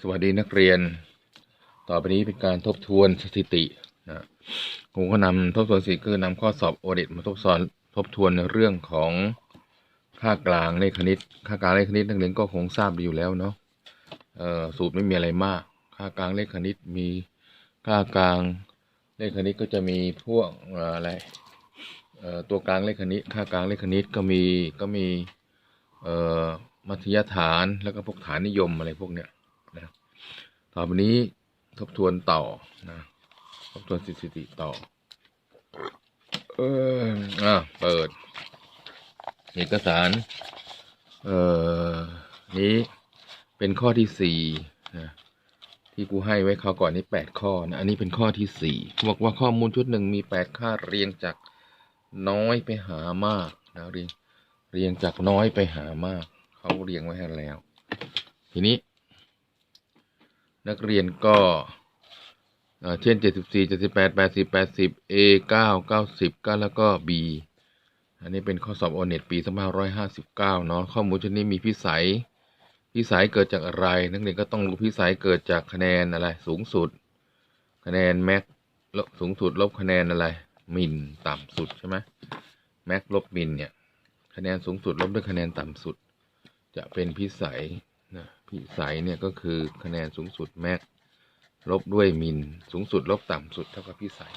สวัสดีนักเรียน ต่อไปนี้เป็นการทบทวนสถิตินะผมก็นำทบทวนสถิติคือนำข้อสอบโอเดตมาทบทวนทบทวนในเรื่องของค่ากลางเลขคณิต ค่ากลางเลขคณิตนักเรียนก็คงทราบดีอยู่แล้วเนาะเอ่อสูตรไม่มีอะไรมาก ค่ากลางเลขคณิตมีค่ากลางเลขคณิตก็จะมีพวกเอ่ออะไรเอ่อตัวกลางเลขคณิต ค่ากลางเลขคณิตก็มีก็มีเอ่อมัธยฐานแล้วก็พวกฐานนิยมอะไรพวกเนี้ย ต่อไปนี้ทบทวนต่อนะทบทวนสถิติต่อ เอออะเปิด เอกสาร เอ่อ นี้เป็นข้อที่สี่นะที่กูให้ไว้ข้าก่อนนี้แปดข้อนะ อันนี้เป็นข้อที่สี่บอกว่าข้อมูลชุดหนึ่งมีแปดค่าเรียงจากน้อยไปหามากนะเรียงเรียงจากน้อยไปหามาก เขาเรียงไว้ให้แล้ว ทีนี้ นักเรียนก็เช่น 74 78 80 80 A 9 90ก็แล้วก็ B อันนี้เป็นข้อสอบโอเน็ตปี2559 เนาะข้อมูลชุดนี้มีพิสัย พิสัยเกิดจากอะไร นักเรียนก็ต้องรู้พิสัยเกิดจากคะแนนอะไร สูงสุด คะแนนแม็กลบสูงสุดลบคะแนนอะไรมินต่ำสุดใช่ไหมแม็กลบมินเนี่ยคะแนนสูงสุดลบด้วยคะแนนต่ำสุด จะเป็นพิสัย นะพิสัยเนี่ยก็คือคะแนนสูงสุดแม็กลบด้วยมินสูงสุดลบต่ำสุดเท่ากับพิสัย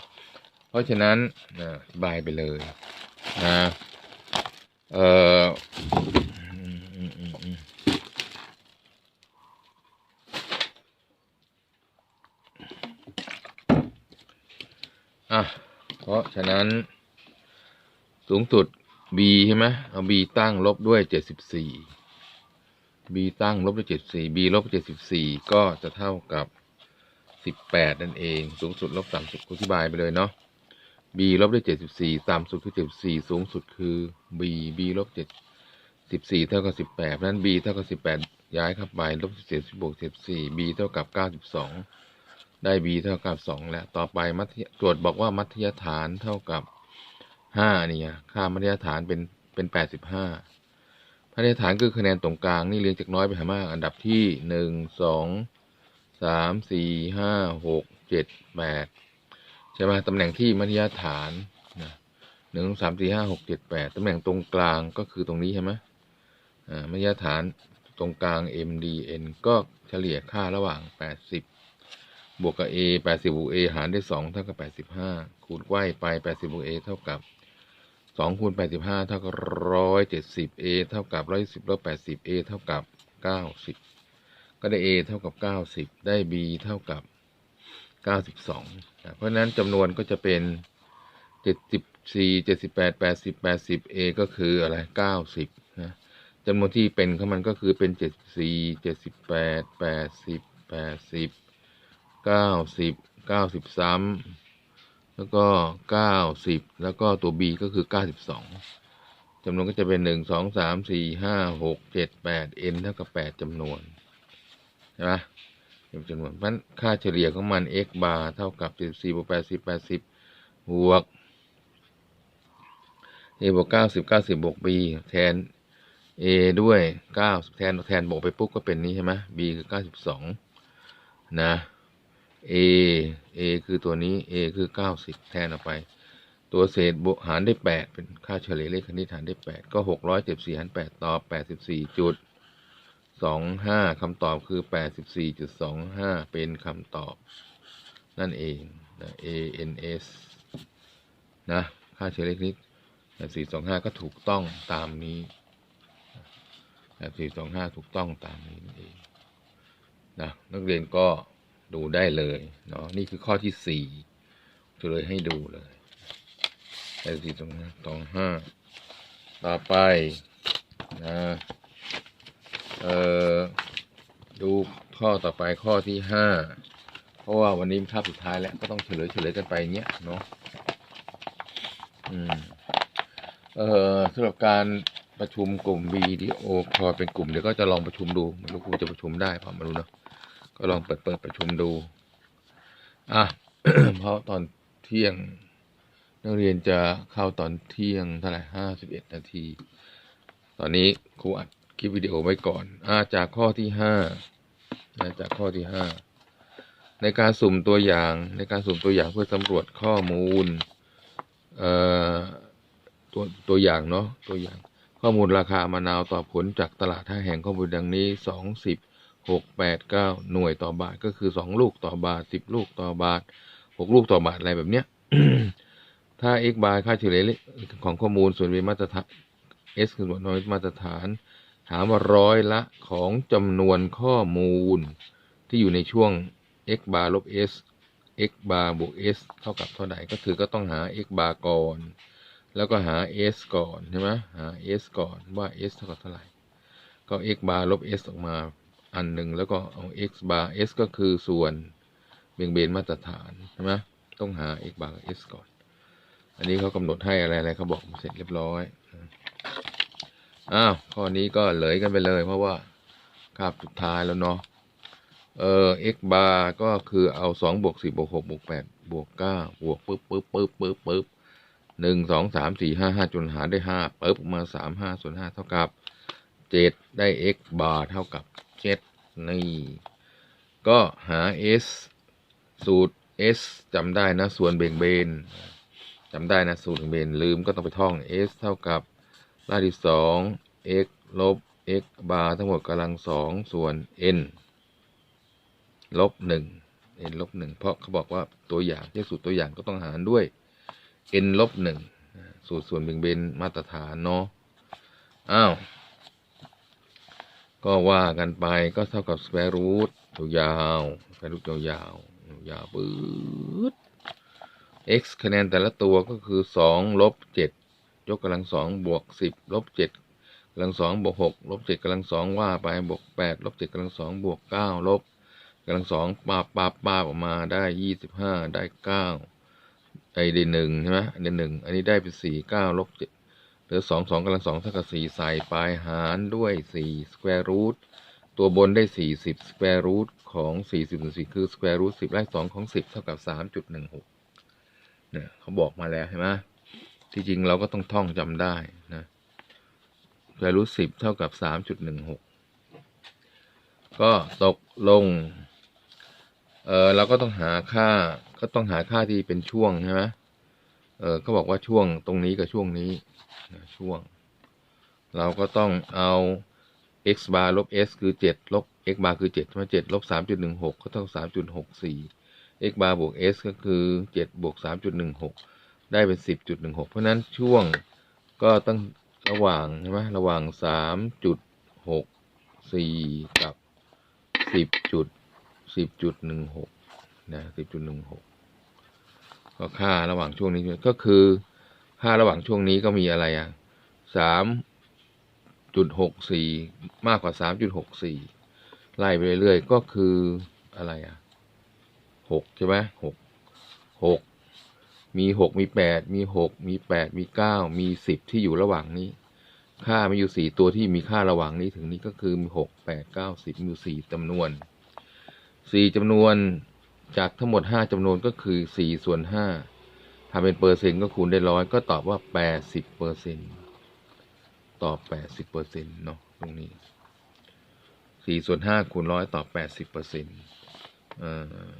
เพราะฉะนั้นนะอธิบายไปเลยนะเอ่ออะเพราะฉะนั้น สูงสุด b ใช่ไหมเอา b ตั้งลบด้วยเจ็ดสิบสี่ b ตั้งลบด้วยเจ็ดสี่ b ลบเจ็ดสิบสี่ก็จะเท่ากับสิบแปดนั่นเอง สูงสุดลบต่ำสุดอธิบายไปเลยเนาะ b ลบด้วยเจ็ดสิบสี่ต่ำสุดคือเจ็ดสี่สูงสุดคือ b b ลบเจ็ดสิบสี่เท่ากับสิบแปดนั้น b เท่ากับสิบแปดย้ายเข้าไปลบสิบเจ็ดสิบบวกสิบสี่ b เท่ากับเก้าสิบสองได้ b เท่ากับสองแล้ว ต่อไปมัธยตรวจบอกว่ามัธยฐานเท่ากับห้าเนี่ย ค่ามัธยฐานเป็นเป็นแปดสิบห้า มาตรฐานคือคะแนนตรงกลางนี่เรียงจากน้อยไปหามาก อันดับที่หนึ่งสองสามสี่ห้าหกเจ็ดแปดใช่ไหมตำแหน่งที่มัธยฐานนะหนึ่งสามสี่ห้าหกเจ็ดแปดตำแหน่งตรงกลางก็คือตรงนี้ใช่ไหมอ่ามัธยฐานตรงกลาง MDN ก็เฉลี่ยค่าระหว่างแปดสิบบวกกับ A แปดสิบบวก A หารด้วยสองเท่ากับแปดสิบห้าคูณไว้ไปแปดสิบบวก A เท่ากับ สองคูณแปดสิบห้าเท่ากับร้อยเจ็ดสิบ A เท่ากับร้อยสิบลบแปดสิบ A เท่ากับเก้าสิบก็ได้ A เท่ากับเก้าสิบได้ B เท่ากับเก้าสิบสองเพราะนั้นจำนวนก็จะเป็นเจ็ดสิบสี่เจ็ดสิบแปดแปดสิบแปดสิบ A ก็คืออะไรเก้าสิบนะจำนวนที่เป็นของมันก็คือเป็นเจ็ดสี่เจ็ดสิบ แล้วก็เก้าสิบแล้วก็ตัว b ก็คือเก้าสิบสองจำนวนก็จะเป็นหนึ่งสองสามสี่ห้าหกเจ็ดแปด n เท่ากับแปดจำนวนใช่ไหมเป็นจำนวนมันค่าเฉลี่ยของมัน x bar เท่ากับสิบสี่บวกแปดสิบแปดสิบบวก a บวกเก้าสิบเก้าสิบบวก b แทน a ด้วยเก้าแทนแทนบวกไปปุ๊บก็เป็นนี้ใช่ไหม b คือเก้าสิบสองนะ a a คือตัวนี้ a คือเก้าสิบแทนออกไป ตัวเศษบวกหารได้แปดเป็นค่าเฉลี่ยเลขคณิตหารได้แปดก็หกร้อยเจ็ดสี่หารแปดตอบแปดสิบสี่จุดสองห้าคำตอบคือแปดสิบสี่จุดสองห้าเป็นคำตอบ นั่นเองนะ a n s นะ ค่าเฉลี่ยเลขคณิตแปดสี่สองห้าก็ถูกต้องตามนี้แปดสี่สองห้าถูกต้องตามนี้นั่นเองนะนักเรียนก็ ดูได้เลยเนาะนี่คือข้อที่สี่จะเลยให้ดูเลยแปดสี่ตรงสองห้าต่อไปนะเอ่อดูข้อต่อไปข้อที่ห้าเพราะว่าวันนี้เป็นคาบสุดท้ายแล้วก็ต้องเฉลยเฉลยกันไปเนี้ยเนาะอืมเอ่อสำหรับการประชุมกลุ่มวิดีโอคอเป็นกลุ่มเดี๋ยวก็จะลองประชุมดูไม่รู้ครูจะประชุมได้เปล่าไม่รู้เนาะ ก็ลองเปิดเปิดประชุมดู อะ เพราะตอนเที่ยง นักเรียนจะเข้าตอนเที่ยงเท่าไหร่ห้าสิบเอ็ดนาที ตอนนี้ครูอัดคลิปวิดีโอไว้ก่อน อ่าจากข้อที่ห้านะจากข้อที่ห้า ในการสุ่มตัวอย่าง ในการสุ่มตัวอย่างเพื่อสำรวจข้อมูล เอ่อ ตัวตัวอย่างเนาะ ตัวอย่าง ข้อมูลราคามะนาวต่อผลจากตลาดห้าแห่งข้อมูลดังนี้สองสิบ หกแปดเก้าหน่วยต่อบาทก็คือสองลูกต่อบาทสิบลูกต่อบาทหกลูกต่อบาทอะไรแบบเนี้ย ถ้า x bar ค่าเฉลี่ยของข้อมูลส่วนเป็นมาตรฐาน s คือส่วนน้อยมาตรฐานถามว่าร้อยละของจำนวนข้อมูล ที่อยู่ในช่วง x bar ลบ s x bar บวก s เท่ากับเท่าไหร่ก็คือก็ต้องหา x bar ก่อน แล้วก็หา s ก่อนใช่ไหมหา s ก่อนว่า s เท่ากับเท่าไหร่ ก็ x bar ลบ s ออกมา อันหนึ่งแล้วก็เอา x bar s ก็คือส่วนเบี่ยงเบนมาตรฐานใช่ไหมต้องหา x bar กับ s ก่อน อันนี้เขากำหนดให้อะไรอะไรเขาบอกเสร็จเรียบร้อยอ้าวข้อนี้ก็เหลยกันไปเลย เพราะว่าคาบสุดท้ายแล้วเนาะเออ x bar ก็คือเอาสองบวกสี่บวกหกบวกแปดบวกเก้าบวกปึ๊บปึ๊บปึ๊บปึ๊บปึ๊บหนึ่งสองสามสี่ห้าห้าจนหารได้ห้าปึ๊บมาสามห้าส่วนห้าเท่ากับเจ็ดได้ x bar เท่ากับ เจ็ดนี่ ก็หา s สูตร s จำได้นะ ส่วนเบ่งเบนจำได้นะ สูตรเบ่งเบนลืมก็ต้องไปท่อง s เท่ากับรากที่สอง x ลบ x bar ทั้งหมดกำลังสองส่วน n ลบหนึ่ง n ลบหนึ่งเพราะเขาบอกว่าตัวอย่างที่สูตรตัวอย่างก็ต้องหารด้วย n ลบหนึ่งสูตรส่วนเบ่งเบนมาตรฐานเนาะอ้าว ก็ว่ากันไปก็เท่ากับ square root ยาวๆ square root ยาวยาวปื๊ด x คะแนนแต่ละตัวก็คือสองลบเจ็ดยกกำลังสองบวกสิบลบเจ็ดกำลังสองบวกหกลบเจ็ดกำลังสองว่าไปบวกแปดลบเจ็ดกำลังสองบวกเก้าลบกำลังสองปาบปาบปาบออกมาได้ยี่สิบห้าได้เก้าไอ้ได้หนึ่งใช่ไหมอันนี้หนึ่งอันนี้ได้เป็นสี่เก้าลบเจ็ด เหลือสองสองกำลังสองเท่ากับสี่ใส่ไปหารด้วยสี่สแควร์รูทตัวบนได้สี่สิบสแควร์รูทของสี่สิบส่วนสี่คือสแควร์รูทสิบไล่สองของสิบเท่ากับสามจุดหนึ่งหกเนี่ยเขาบอกมาแล้วเห็นไหมที่จริงเราก็ต้องท่องจำได้นะสแควร์รูทสิบเท่ากับสามจุดหนึ่งหกก็ตกลง เออเราก็ต้องหาค่าก็ต้องหาค่าที่เป็นช่วงใช่ไหม เออเขาบอกว่าช่วงตรงนี้กับช่วงนี้นะช่วง เราก็ต้องเอา x bar ลบ s คือเจ็ดลบ x bar คือเจ็ดใช่ไหมเจ็ดลบสามจุดหนึ่งหกก็เท่าสามจุดหกสี่ x bar บวก s ก็คือเจ็ดบวกสามจุดหนึ่งหกได้เป็นสิบจุดหนึ่งหกเพราะฉะนั้นช่วงก็ต้องระหว่างใช่ไหมระหว่างสามจุดหกสี่กับสิบจุดสิบจุดหนึ่งหกนะสิบจุดหนึ่งห ก็ค่าระหว่างช่วงนี้ก็คือค่าระหว่างช่วงนี้ก็มีอะไรอะสามจุดหกสี่มากกว่าสามจุดหกสี่ไล่ไปเรื่อยๆก็คืออะไรอะหกใช่ไหมหกหกมีหกมีแปดมีหกมีแปดมีเก้ามีสิบที่อยู่ระหว่างนี้ ค่ามีอยู่สี่ตัวที่มีค่าระหว่างนี้ถึงนี้ก็คือมีหกแปดเก้าสิบมีสี่จำนวนสี่จำนวน จากทั้งหมดห้าจำนวนก็คือสี่ส่วนห้าถ้าเป็นเปอร์เซ็นต์ก็คูณได้ร้อยก็ตอบว่าแปดสิบเปอร์เซ็นต์ตอบแปดสิบเปอร์เซ็นต์เนาะตรงนี้สี่ส่วนห้าคูณร้อยตอบแปดสิบเปอร์เซ็นต์อ่า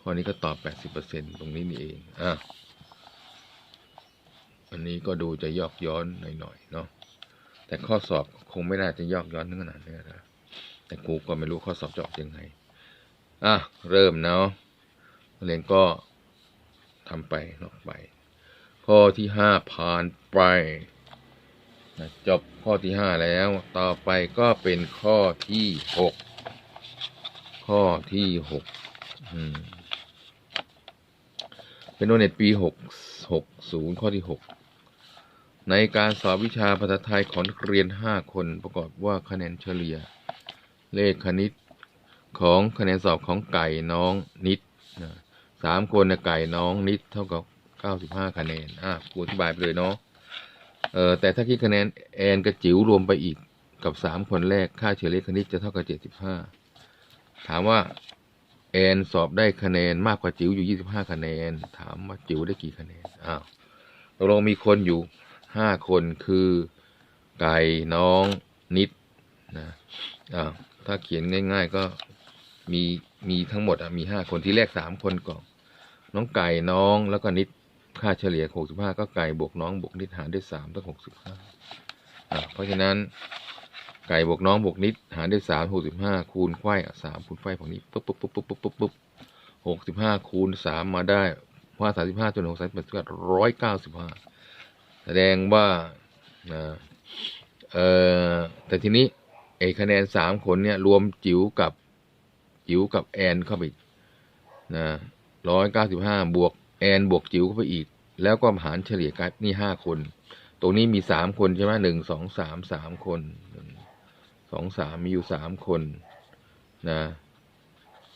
ข้อนี้ก็ตอบแปดสิบเปอร์เซ็นต์ตรงนี้นี่เองอะอันนี้ก็ดูจะยอกย้อนหน่อยๆเนาะแต่ข้อสอบคงไม่น่าจะยอกย้อนถึงขนาดนี้นะแต่ครูก็ไม่รู้ข้อสอบจะออกยังไง อะเริ่มเนาะเรียนก็ทำไปนาะไป ข้อที่ห้าผ่านไปนะจบข้อที่ห้าแล้ว ต่อไปก็เป็นข้อที่หกข้อที่หกเป็นโนเน็ตปีหกหกศูนย์ข้อที่หกในการสอบวิชาภาษาไทยของนักเรียนห้าคนประกอบว่าคะแนนเฉลี่ย เลขคณิต ของคะแนนสอบของไก่น้องนิดนะสามคนนะไก่น้องนิดเท่ากับเก้าสิบห้าคะแนนอะกูอธิบายไปเลยเนาะเออแต่ถ้าคิดคะแนนแอนกับจิ๋วรวมไปอีกกับสามคนแรกค่าเฉลี่ยคณิตจะเท่ากับเจ็ดสิบห้าถามว่าแอนสอบได้คะแนนมากกว่าจิ๋วอยู่25คะแนน ถามว่าจิ๋วได้กี่คะแนนอ้าวตกลงมีคนอยู่5คนคือไก่น้องนิดนะอ้าวถ้าเขียนง่าย ๆ ก็ มีมีทั้งหมดอะมีห้าคนที่แรกสามคนก่อนน้องไก่น้องแล้วก็นิดค่าเฉลี่ยหกสิบห้าก็ไก่บวกน้องบวกนิดหารด้วยสามต้องหกสิบห้าอะเพราะฉะนั้นไก่บวกน้องบวกนิดหารด้วยสามหกสิบห้าคูณไข้สามคูณไขว้ฝั่งนี้ปุ๊บปุ๊บปุ๊บปุ๊บปุ๊บปุ๊บปุ๊บหกสิบห้าคูณสามมาได้เพราะว่าสามสิบห้าจนหกสามสิบก็ร้อยเก้าสิบห้าแสดงว่านะเออแต่ทีนี้ไอ้คะแนนสามคนเนี่ยรวมจิ๋วกับ จิ๋วกับแอนเข้าไปนะร้อยเก้าสิบห้าบวกแอนบวกจิ๋วเข้าไปอีก แล้วก็หารเฉลี่ยกันนี่ห้าคน ตรงนี้มีสามคนใช่ไหมหนึ่งสองสามสามคนสองสามมีอยู่สามคนนะ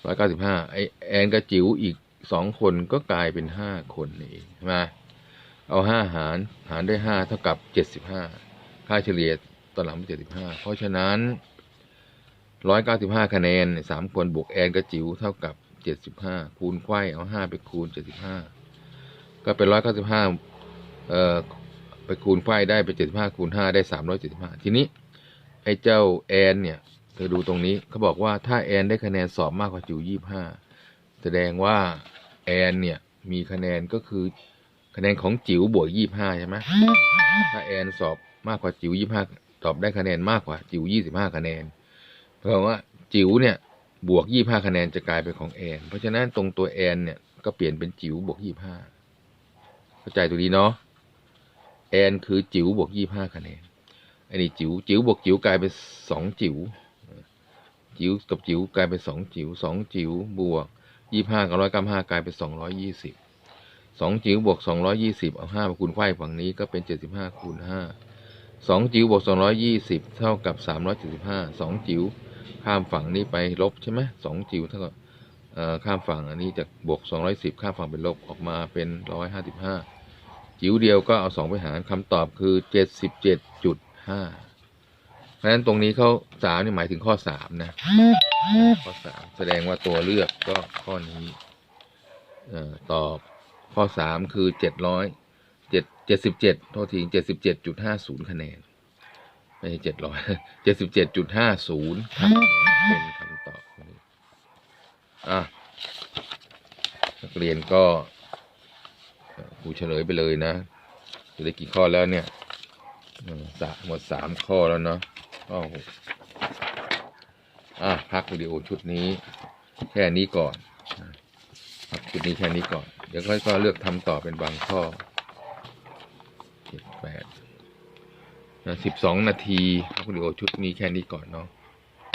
ร้อยเก้าสิบห้าไอแอนกับจิ๋วอีกสองคนก็กลายเป็นห้าคนนี่ใช่ไหมเอาห้าหารหารด้วยห้าเท่ากับเจ็ดสิบห้าค่าเฉลี่ยตอนหลังเป็นเจ็ดสิบห้าเพราะฉะนั้น ร้อยเก้าสิบห้าคะแนนสามคนบวกแอนกับจิ๋วเท่ากับเจ็ดสิบห้าคูณไขว้เอาห้าไปคูณเจ็ดสิบห้าก็เป็นร้อยเก้าสิบห้าเอ่อไปคูณไขว้ได้ไปเจ็ดสิบห้าคูณห้าได้สามร้อยเจ็ดสิบห้าทีนี้ ไอ้เจ้าแอนเนี่ยเธอดูตรงนี้เขาบอกว่าถ้าแอนได้คะแนนสอบมากกว่าจิ๋วยี่ห้าแสดงว่าแอนเนี่ยมีคะแนนก็คือคะแนนของจิ๋วบวกยี่ห้าใช่ไหมถ้าแอนสอบมากกว่าจิ๋วยี่ห้าตอบได้คะแนนมากกว่าจิ๋วยี่สิบห้าคะแนน เพราะว่าจิ๋วเนี่ยบวกยี่ห้าคะแนนจะกลายเป็นของแอน เพราะฉะนั้นตรงตัวแอนเนี่ยก็เปลี่ยนเป็นจิ๋วบวกยี่ห้าเข้าใจตัวนี้เนาะแอนคือจิ๋วบวกยี่ห้าคะแนนอันนี้จิ๋วจิ๋วบวกจิ๋วกลายเป็นสองจิ๋วจิ๋วกับจิ๋วกลายเป็นสองจิ๋วสองจิ๋วบวกยี่ห้ากับร้อยเก้าห้ากลายเป็นสองร้อยยี่สิบสองจิ๋วบวกสองร้อยยี่สิบเอาห้ามาคูณไขว้ฝั่งนี้ก็เป็นเจ็ดสิบห้าคูณห้าสองจิ๋วบวกสองร้อยยี่สิบเท่ากับสามร้อยเจ็ดสิบห้าสองจิ๋ว ข้ามฝั่งนี้ไปลบใช่ไหมสองจิ๋วเท่ากับข้ามฝั่งอันนี้จากบวกสองร้อยสิบข้ามฝั่งเป็นลบออกมาเป็นร้อยห้าสิบห้าจิ๋วเดียวก็เอาสองไปหารคำตอบคือเจ็ดสิบเจ็ดจุดห้าเพราะฉะนั้นตรงนี้เขาสามนี่หมายถึงข้อสามนะ ข้อสามแสดงว่าตัวเลือกก็ข้อนี้ตอบข้อสามคือเจ็ดร้อยเจ็ดเจ็ดสิบเจ็ดโทษทีเจ็ดสิบเจ็ดจุดห้าศูนย์คะแนน ไม่ใช่เจ็ดร้อยเจ็ดสิบเจ็ดจุดห้าศูนย์เป็นคำตอบนี้อะนักเรียนก็ครูเฉลยไปเลยนะจะได้กี่ข้อแล้วเนี่ยสะหมดสามข้อแล้วเนาะข้อหกอะพักวิดีโอชุดนี้ แค่นี้ก่อนพักชุดนี้แค่นี้ก่อน เดี๋ยวค่อยก็เลือกทำต่อเป็นบางข้อเจ็ดแปด สิบสองนาทีครับวิดีโอชุดนี้แค่นี้ก่อนเนาะ